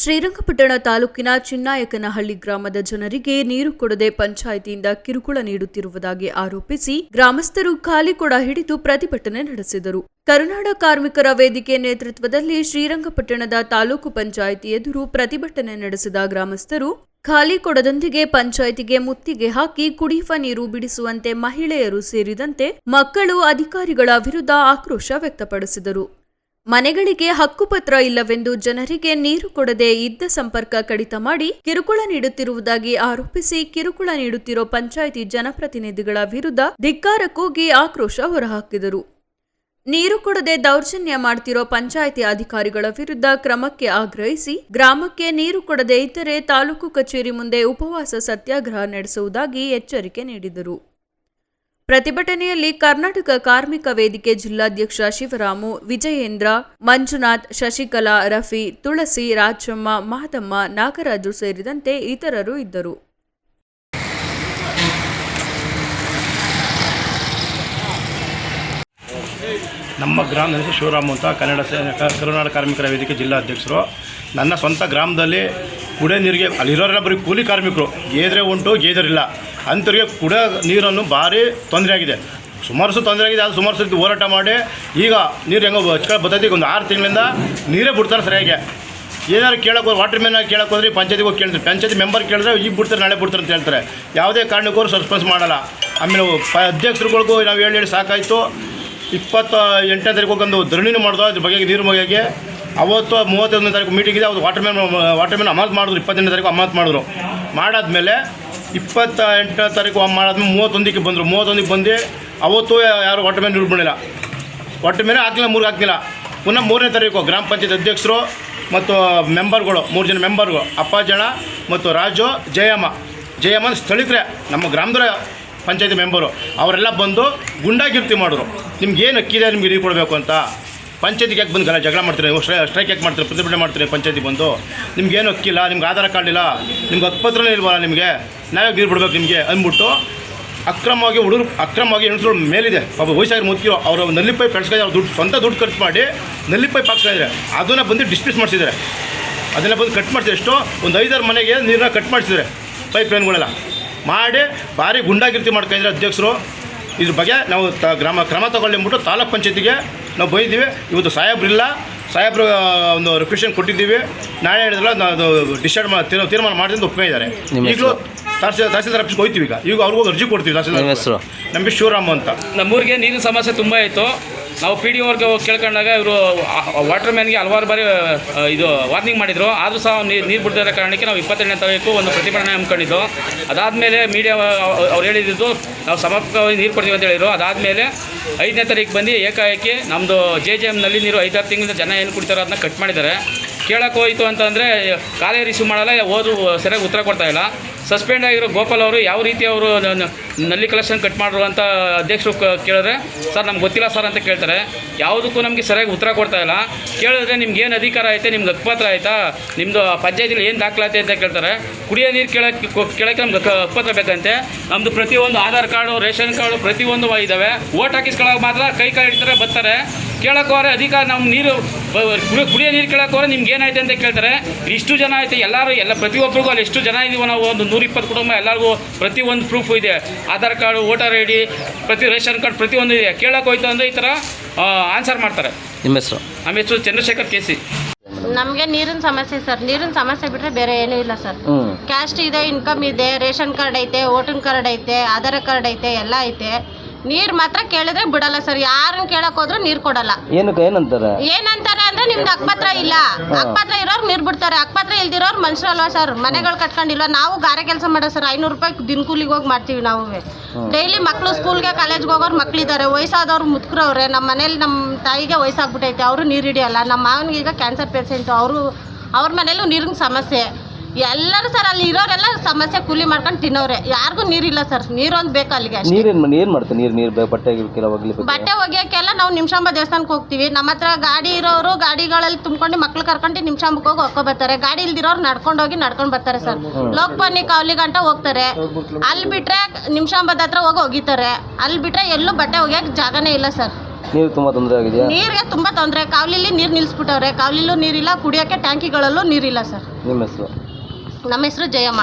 ಶ್ರೀರಂಗಪಟ್ಟಣ ತಾಲೂಕಿನ ಚಿನ್ನಾಯಕನಹಳ್ಳಿ ಗ್ರಾಮದ ಜನರಿಗೆ ನೀರು ಕೊಡದೆ ಪಂಚಾಯಿತಿಯಿಂದ ಕಿರುಕುಳ ನೀಡುತ್ತಿರುವುದಾಗಿ ಆರೋಪಿಸಿ ಗ್ರಾಮಸ್ಥರು ಖಾಲಿ ಕೊಡ ಹಿಡಿದು ಪ್ರತಿಭಟನೆ ನಡೆಸಿದರು. ಕರುನಾಡ ಕಾರ್ಮಿಕರ ವೇದಿಕೆ ನೇತೃತ್ವದಲ್ಲಿ ಶ್ರೀರಂಗಪಟ್ಟಣದ ತಾಲೂಕು ಪಂಚಾಯಿತಿ ಎದುರು ಪ್ರತಿಭಟನೆ ನಡೆಸಿದ ಗ್ರಾಮಸ್ಥರು ಖಾಲಿ ಕೊಡದೊಂದಿಗೆ ಪಂಚಾಯಿತಿಗೆ ಮುತ್ತಿಗೆ ಹಾಕಿ ಕುಡಿಯುವ ನೀರು ಬಿಡಿಸುವಂತೆ ಮಹಿಳೆಯರು ಸೇರಿದಂತೆ ಮಕ್ಕಳು ಅಧಿಕಾರಿಗಳ ವಿರುದ್ಧ ಆಕ್ರೋಶ ವ್ಯಕ್ತಪಡಿಸಿದರು. ಮನೆಗಳಿಗೆ ಹಕ್ಕುಪತ್ರ ಇಲ್ಲವೆಂದು ಜನರಿಗೆ ನೀರು ಕೊಡದೆ ಇದ್ದ ಸಂಪರ್ಕ ಕಡಿತ ಮಾಡಿ ಕಿರುಕುಳ ನೀಡುತ್ತಿರುವುದಾಗಿ ಆರೋಪಿಸಿ ಕಿರುಕುಳ ನೀಡುತ್ತಿರೋ ಪಂಚಾಯಿತಿ ಜನಪ್ರತಿನಿಧಿಗಳ ವಿರುದ್ಧ ಧಿಕ್ಕಾರ ಕೂಗಿ ಆಕ್ರೋಶ ಹೊರಹಾಕಿದರು. ನೀರು ಕೊಡದೆ ದೌರ್ಜನ್ಯ ಮಾಡ್ತಿರೋ ಪಂಚಾಯಿತಿ ಅಧಿಕಾರಿಗಳ ವಿರುದ್ಧ ಕ್ರಮಕ್ಕೆ ಆಗ್ರಹಿಸಿ ಗ್ರಾಮಕ್ಕೆ ನೀರು ಕೊಡದೇ ಇದ್ದರೆ ತಾಲೂಕು ಕಚೇರಿ ಮುಂದೆ ಉಪವಾಸ ಸತ್ಯಾಗ್ರಹ ನಡೆಸುವುದಾಗಿ ಎಚ್ಚರಿಕೆ ನೀಡಿದರು. ಪ್ರತಿಭಟನೆಯಲ್ಲಿ ಕರ್ನಾಟಕ ಕಾರ್ಮಿಕ ವೇದಿಕೆ ಜಿಲ್ಲಾಧ್ಯಕ್ಷ ಶಿವರಾಮು, ವಿಜಯೇಂದ್ರ, ಮಂಜುನಾಥ್, ಶಶಿಕಲಾ, ರಫಿ, ತುಳಸಿ, ರಾಜಮ್ಮ, ಮಾದಮ್ಮ, ನಾಗರಾಜು ಸೇರಿದಂತೆ ಇತರರು ಇದ್ದರು. ನಮ್ಮ ಗ್ರಾಮದ ಶಿವರಾಮು ಅಂತ ಕನ್ನಡ ಕರುನಾಡ ಕಾರ್ಮಿಕರ ವೇದಿಕೆ ಜಿಲ್ಲಾಧ್ಯಕ್ಷರು. ನನ್ನ ಸ್ವಂತ ಗ್ರಾಮದಲ್ಲಿ ಕುಡಿಯೋ ನೀರಿಗೆ, ಅಲ್ಲಿರೋರೆಲ್ಲ ಬರೀ ಕೂಲಿ ಕಾರ್ಮಿಕರು. ಗೇದ್ರೆ ಉಂಟು, ಗೇದರಿಲ್ಲ. ಅಂಥವ್ರಿಗೆ ಕುಡಿಯೋ ನೀರನ್ನು ಭಾರಿ ತೊಂದರೆ ಆಗಿದೆ ಸುಮಾರು ಸು ತೊಂದರೆ ಆಗಿದೆ ಅದು ಸುಮಾರು ಸುತ್ತಿ ಹೋರಾಟ ಮಾಡಿ. ಈಗ ನೀರು ಹೆಂಗೋ ಹಚ್ಕೊಂಡು ಬರ್ತೈತಿ ಒಂದು ಆರು ತಿಂಗಳಿಂದ ನೀರೇ ಬಿಡ್ತಾರೆ ಸರಿಯಾಗಿ. ಏನಾದ್ರು ಕೇಳಕ್ಕೆ ವಾಟರ್ ಮ್ಯಾನ್ ಕೇಳಕ್ಕೆ ಹೋದ್ರೆ ಪಂಚಾಯತಿಗೆ ಹೋಗಿ ಕೇಳ್ತಾರೆ. ಪಂಚಾಯತಿ ಮೆಂಬರ್ ಕೇಳಿದ್ರೆ, ಈಗ ಬಿಡ್ತಾರೆ, ನಾಳೆ ಬಿಡ್ತಾರೆ ಅಂತ ಹೇಳ್ತಾರೆ. ಯಾವುದೇ ಕಾರಣಕ್ಕೂ ಸಸ್ಪೆನ್ಸ್ ಮಾಡಲ್ಲ. ಆಮೇಲೆ ಪ ಅಧ್ಯಕ್ಷರುಗಳಿಗೂ ನಾವು ಹೇಳಿ ಹೇಳಿ ಸಾಕಾಯಿತು. ಇಪ್ಪತ್ತ ಎಂಟನೇ ತಾರೀಕು ಒಂದು ಧರಣಿನೂ ಮಾಡಿದ್ರು ಅದ್ರ ಬಗ್ಗೆ ನೀರು ಬಗೆಗೆ. ಅವತ್ತು ಮೂವತ್ತೊಂದನೇ ತಾರೀಕು ಮೀಟಿಂಗ್ ಇದೆ ಅವ್ರು ವಾಟರ್ ಮ್ಯಾನ್ ವಾಟರ್ ಮ್ಯಾನ್ ಅಮಾನತ್ ಮಾಡಿದ್ರು, ಇಪ್ಪತ್ತೆಂಟನೇ ತಾರೀಕು ಅಮಾನತ್ ಮಾಡಿದ್ರು. ಮಾಡಾದ್ಮೇಲೆ ಇಪ್ಪತ್ತ ಎಂಟನೇ ತಾರೀಕು ಮಾಡಾದ್ಮೇಲೆ ಮೂವತ್ತೊಂದಕ್ಕೆ ಬಂದರು. ಮೂವತ್ತೊಂದಕ್ಕೆ ಬಂದು ಅವತ್ತು ಯಾರು ಒಟ್ಟು ಮೇಲೆ ನೀರು ಬಿಡಲಿಲ್ಲ ಒಟ್ಟು ಮೇಲೆ ಹಾಕಿಲ್ಲ ಮೂರು ಹಾಕಿಲ್ಲ ಪುನಃ ಮೂರನೇ ತಾರೀಕು ಗ್ರಾಮ ಪಂಚಾಯತ್ ಅಧ್ಯಕ್ಷರು ಮತ್ತು ಮೆಂಬರ್ಗಳು, ಮೂರು ಜನ ಮೆಂಬರ್ಗಳು, ಅಪ್ಪಾಜಣ ಮತ್ತು ರಾಜು, ಜಯಮ್ಮ. ಜಯಮ್ಮ ಸ್ಥಳೀಕರೇ, ನಮ್ಮ ಗ್ರಾಮದ ಪಂಚಾಯತಿ ಮೆಂಬರು. ಅವರೆಲ್ಲ ಬಂದು ಗುಂಡಾಗಿರ್ತಿ ಮಾಡಿದ್ರು. ನಿಮ್ಗೆ ಏನು ಅಕ್ಕಿದೆ, ನಿಮ್ಗೆ ಇಡೀ ಕೊಡಬೇಕು ಅಂತ. ಪಂಚಾಯತಿಗೆ ಯಾಕೆ ಬಂದು ಗಲ ಜಗಳ ಮಾಡ್ತೀರಿ, ನೀವು ಸ್ಟ್ರೈ ಸ್ಟ್ರೈಕ್ ಯಾಕೆ ಮಾಡ್ತೀರಿ, ಪ್ರತಿಭಟನೆ ಮಾಡ್ತೀರಿ ಪಂಚಾಯತಿ ಬಂದು ನಿಮ್ಗೇನು ಏನು ಅಕ್ಕಿಲ್ಲ ನಿಮ್ಗೆ ಆಧಾರ್ ಕಾರ್ಡ್ ಇಲ್ಲ, ನಿಮ್ಗೆ ಹತ್ತು ಇಲ್ವಲ್ಲ ನಿಮಗೆ, ನಾವೇ ನೀರು ಬಿಡ್ಬೇಕು ನಿಮಗೆ ಅಂದ್ಬಿಟ್ಟು ಅಕ್ರಮವಾಗಿ ಹುಡುಗರು ಅಕ್ರಮವಾಗಿ ಹೆಣ್ಸರು ಮೇಲಿದೆ. ಒಬ್ಬ ವಯಸ್ಸಾಗಿ ಮುಖ್ಯ ಅವರು ನಲ್ಲಿ ಪೈಪ್ ಬೆಳೆಸ್ಕೊಂಡು ಅವ್ರು ದುಡ್ಡು ಸ್ವಂತ ದುಡ್ಡು ಖರ್ಚು ಮಾಡಿ ನಲ್ಲಿ ಪೈಪ್ ಹಾಕ್ಸ್ಕೊಂಡಿದ್ದಾರೆ ಅದನ್ನು ಬಂದು ಡಿಸ್ಮಿಸ್ ಮಾಡಿಸಿದ್ದಾರೆ. ಅದನ್ನು ಬಂದು ಕಟ್ ಮಾಡಿಸಿದ್ರೆ ಎಷ್ಟು? ಒಂದು ಐದಾರು ಮನೆಗೆ ನೀರನ್ನ ಕಟ್ ಮಾಡಿಸಿದ್ದಾರೆ. ಪೈಪ್ ಲೈನ್ಗಳೆಲ್ಲ. ಮಾಡಿ ಭಾರಿ ಗುಂಡಾಗಿರ್ತಿ ಮಾಡ್ಕೊಂಡಿದ್ದಾರೆ ಅಧ್ಯಕ್ಷರು. ಇದ್ರ ಬಗ್ಗೆ ನಾವು ತ ಗ್ರಾಮ ಕ್ರಮ ತಗೊಳ್ಳಿ ಅಂದ್ಬಿಟ್ಟು ತಾಲೂಕು ಪಂಚಾಯತಿಗೆ ನಾವು ಬೈದಿವಿ ಇವತ್ತು ಸಾಹೇಬ್ರಿಲ್ಲ ಸಾಹೇಬ್ರು ಒಂದು ರಿಕ್ವೆಷನ್ ಕೊಟ್ಟಿದ್ದೀವಿ. ನಾಳೆ ಹೇಳಿದ್ರಲ್ಲ ಅದು ಡಿಸೈಡ್ ಮಾ ತೀರ್- ತೀರ್ಮಾನ ಮಾಡಿದ್ರೆ ಒಪ್ಕೊಂಡಿದ್ದಾರೆ. ಇದ್ದಾರೆ ಈಗಲೂ ತಹಸೀಲ್ ತಹಸೀಲ್ದಾರ್ ಆಫೀಸ್ಗೆ ಹೋಗ್ತೀವಿ ಈಗ. ಈಗ ಅವ್ರಿಗೂ ಅರ್ಜಿ ಕೊಡ್ತೀವಿ ತಹಸೀಲ್ದಾರ್ ಹೆಸರು? ನಮಗೆ ಶಿವರಾಮ್ ಅಂತ. ನಮ್ಮೂರಿಗೆ ನೀರಿನ ಸಮಸ್ಯೆ ತುಂಬ ಇತ್ತು. ನಾವು ಪಿ ಡಿ ಅವ್ರಿಗೆ ಹೋಗಿ ಕೇಳ್ಕೊಂಡಾಗ ಇವರು ವಾಟರ್ ಮ್ಯಾನ್ಗೆ ಹಲವಾರು ಬಾರಿ ಇದು ವಾರ್ನಿಂಗ್ ಮಾಡಿದರು. ಆದರೂ ಸಹ ನೀರು ನೀರು ಬಿಡ್ತಿರೋ ಕಾರಣಕ್ಕೆ ನಾವು ಇಪ್ಪತ್ತೆರಡನೇ ತಾರೀಕು ಒಂದು ಪ್ರತಿಭಟನೆ ಹಮ್ಮಿಕೊಂಡಿದ್ದು. ಅದಾದಮೇಲೆ ಮೀಡಿಯಾ ಅವ್ರು ಹೇಳಿದ್ದು ನಾವು ಸಮರ್ಪಕವಾಗಿ ನೀರು ಕೊಡ್ತೀವಿ ಅಂತ ಹೇಳಿದರು. ಅದಾದಮೇಲೆ ಐದನೇ ತಾರೀಕು ಬಂದು ಏಕಾಏಕಿ ನಮ್ಮದು ಜೆ ಜೆ ಎಮ್ನಲ್ಲಿ ನೀರು ಐದಾರು ತಿಂಗಳಿಂದ ಜನ ಏನು ಕುಡಿತಾರೋ ಅದನ್ನ ಕಟ್ ಮಾಡಿದ್ದಾರೆ. ಕೇಳೋಕೆ ಹೋಯಿತು ಅಂತಂದರೆ ಕಾಲೇ ರಿಸೀವ್ ಮಾಡಲ್ಲ ಓದು ಸರಿಯಾಗಿ ಉತ್ತರ ಕೊಡ್ತಾ ಇಲ್ಲ. ಸಸ್ಪೆಂಡ್ ಆಗಿರೋ ಗೋಪಾಲ್ ಅವರು ಯಾವ ರೀತಿ ಅವರು ನಲ್ಲಿ ಕಲೆಕ್ಷನ್ ಕಟ್ ಮಾಡಿದ್ರು ಅಂತ ಅಧ್ಯಕ್ಷರು ಕೇಳಿದ್ರೆ, ಸರ್, ನಮ್ಗೆ ಗೊತ್ತಿಲ್ಲ ಸರ್ ಅಂತ ಕೇಳ್ತಾರೆ. ಯಾವುದಕ್ಕೂ ನಮಗೆ ಸರಿಯಾಗಿ ಉತ್ತರ ಕೊಡ್ತಾ ಇಲ್ಲ. ಕೇಳಿದ್ರೆ, ನಿಮ್ಗೆ ಏನು ಅಧಿಕಾರ ಐತೆ? ನಿಮ್ಗೆ ಹಕ್ಕುಪತ್ರ ಆಯ್ತಾ? ನಿಮ್ಮದು ಪಂಚಾಯತಿಲಿ ಏನು ದಾಖಲಾತಿ ಅಂತ ಕೇಳ್ತಾರೆ. ಕುಡಿಯೋ ನೀರು ಕೇಳಕ್ಕೆ ಕೇಳೋಕ್ಕೆ ನಮ್ಗೆ ಹಕ್ಕುಪತ್ರ ಬೇಕಂತೆ. ನಮ್ಮದು ಪ್ರತಿಯೊಂದು ಆಧಾರ್ ಕಾರ್ಡು, ರೇಷನ್ ಕಾರ್ಡು ಪ್ರತಿಯೊಂದು ಇದ್ದಾವೆ ಓಟ್ ಹಾಕಿಸ್ಕೊಳ್ಳೋಕೆ ಮಾತ್ರ ಕೈ ಕಾಲು ಹಿಡಿತಾರೆ, ಬರ್ತಾರೆ. ಹೋದ್ರೆ ಅಧಿಕಾರ ನಮ್ಮ ನೀರು ಕುಡಿಯೋ ನೀರು ಹೋದ್ರೆ ನಿಮ್ಗೆ ಏನಾಯ್ತು ಅಂತ ಕೇಳ್ತಾರೆ. ಇಷ್ಟು ಜನ ಐತೆ ಎಲ್ಲರೂ, ಎಲ್ಲ ಪ್ರತಿಯೊಬ್ಬರಿಗೂ ಅಲ್ಲಿ ಎಷ್ಟು ಜನ ಇದೀವೋ ನಾವು ಒಂದು ನೂರಿಪ್ಪತ್ತು ಕುಟುಂಬ ಎಲ್ಲರಿಗೂ ಪ್ರತಿಯೊಂದು ಪ್ರೂಫ್ ಇದೆ. Aadhaar card voter I D ಪ್ರತಿ ರೇಷನ್ ಕಾರ್ಡ್ ಪ್ರತಿಯೊಂದು ಇದೆ. ಕೇಳಕ್ಕೆ ಹೋಯ್ತು ಅಂದರೆ ಈ ಥರ ಆನ್ಸರ್ ಮಾಡ್ತಾರೆ. ನಿಮ್ಮ ಹೆಸರು? ನಮ್ಮ ಹೆಸರು ಚಂದ್ರಶೇಖರ್ ಕೆ ಸಿ. ನಮಗೆ ನೀರಿನ ಸಮಸ್ಯೆ ಸರ್. ನೀರಿನ ಸಮಸ್ಯೆ ಬಿಟ್ಟರೆ ಬೇರೆ ಏನೂ ಇಲ್ಲ ಸರ್. ಕ್ಯಾಸ್ಟ್ ಇದೆ ಇನ್ಕಮ್ ಇದೆ ರೇಷನ್ ಕಾರ್ಡ್ ಐತೆ ವೋಟಿಂಗ್ ಕಾರ್ಡ್ ಐತೆ ಆಧಾರ್ ಕಾರ್ಡ್ ಐತೆ ಎಲ್ಲ ಐತೆ. ನೀರು ಮಾತ್ರ ಕೇಳಿದ್ರೆ ಬಿಡಲ್ಲ ಸರ್. ಯಾರನ್ನ ಕೇಳಕ್ ಹೋದ್ರು ನೀರು ಕೊಡಲ್ಲ. ಏನಕ್ಕೆ ಏನಂತಾರೆ? ಏನಂತಾರೆ? ಅಂದ್ರೆ ನಿಮ್ಗೆ ಅಕ್ಪತ್ರ ಇಲ್ಲ. ಅಕ್ಪತ್ರ ಇರೋರು ನೀರು ಬಿಡ್ತಾರೆ. ಅಕ್ಪತ್ರ ಇಲ್ದಿರೋರು ಮನುಷ್ಯರು ಅಲ್ವಾ ಸರ್? ಮನೆಗಳು ಕಟ್ಕೊಂಡಿಲ್ವ? ನಾವು ಗಾರೆ ಕೆಲಸ ಮಾಡೋ ಸರ್. ಐನೂರು ರೂಪಾಯಿ ದಿನ ಕೂಲಿಗೆ ಹೋಗಿ ಮಾಡ್ತೀವಿ ನಾವು. ಡೈಲಿ ಮಕ್ಕಳು ಸ್ಕೂಲ್ಗೆ ಕಾಲೇಜ್ಗೆ ಹೋಗೋರು ಮಕ್ಳಿದ್ದಾರೆ ವಯಸ್ಸಾದವ್ರು ಮುತ್ಕ್ರವ್ರೆ. ನಮ್ಮ ಮನೇಲಿ ನಮ್ಮ ತಾಯಿಗೆ ವಯಸ್ಸಾಗ್ಬಿಟ್ಟೈತೆ ಅವರು ನೀರು ಹಿಡಿಯಲ್ಲ ನಮ್ಮ ಮಾವನಿಗೆ ಈಗ ಕ್ಯಾನ್ಸರ್ ಪೇಷೆಂಟು. ಅವರು ಅವ್ರ ಮನೇಲೂ ನೀರಿನ ಸಮಸ್ಯೆ. ಎಲ್ಲರೂ ಸರ್ ಅಲ್ಲಿ ಇರೋರೆಲ್ಲ ಸಮಸ್ಯೆ ಕೂಲಿ ಮಾಡ್ಕೊಂಡು ತಿನ್ನೋರೆ ಯಾರಿಗೂ ನೀರಿಲ್ಲ ಸರ್. ನೀರೊಂದು ಬೇಕು ಅಲ್ಲಿಗೆ ಅಷ್ಟೇ. ನೀರೇನು ಏನು ಮಾಡ್ತಾರೆ? ನೀರು ನೀರು ಬಟ್ಟೆ ಒಗ್ಲಿಬೇಕು ಬಟ್ಟೆ ಒಗೆಯೋಕ್ಕೆಲ್ಲ ನಾವು ನಿಮಿಷಾಂಬ ದೇವಸ್ಥಾನಕ್ಕೆ ಹೋಗ್ತೀವಿ. ನಮ್ಮ ಹತ್ರ ಗಾಡಿ ಇರೋರು ಗಾಡಿಗಳಲ್ಲಿ ತುಂಬ್ಕೊಂಡು ಮಕ್ಳು ಕರ್ಕೊಂಡು ನಿಮಿಷಾಂಬಕ್ಕೆ ಹೋಗಿ ಹೊಕ್ಕೊ ಬರ್ತಾರೆ ಗಾಡಿ ಇಲ್ದಿರೋರು ನಡ್ಕೊಂಡು ಹೋಗಿ ನಡ್ಕೊಂಡು ಬರ್ತಾರೆ ಸರ್. ಲೋಕಪನಿ ಕಾವಲಿ ಗಂಟ ಹೋಗ್ತಾರೆ. ಅಲ್ಲಿ ಬಿಟ್ರೆ ನಿಮಿಷಾಂಬದ ಹತ್ರ ಹೋಗಿ ಒಗಿತಾರೆ. ಅಲ್ಲಿ ಬಿಟ್ರೆ ಎಲ್ಲೂ ಬಟ್ಟೆ ಒಗೆಯಕ್ಕೆ ಜಾಗನೇ ಇಲ್ಲ ಸರ್. ನೀರು ತುಂಬ ತೊಂದರೆ ಆಗಿದೆಯಾ? ನೀರಿಗೆ ತುಂಬಾ ತೊಂದರೆ. ಕಾವಲಿಲಿ ನೀರು ನಿಲ್ಸ್ಬಿಟ್ಟವ್ರೆ. ಕಾವಲಿಲೂ ನೀರಿಲ್ಲ ಕುಡಿಯೋಕ್ಕೆ ಟ್ಯಾಂಕಿಗಳಲ್ಲೂ ನೀರಿಲ್ಲ ಸರ್. ನಿಮ್ಮ ಹೆಸರು? ನಮ್ಮ ಹೆಸರು ಜಯಮ್ಮ.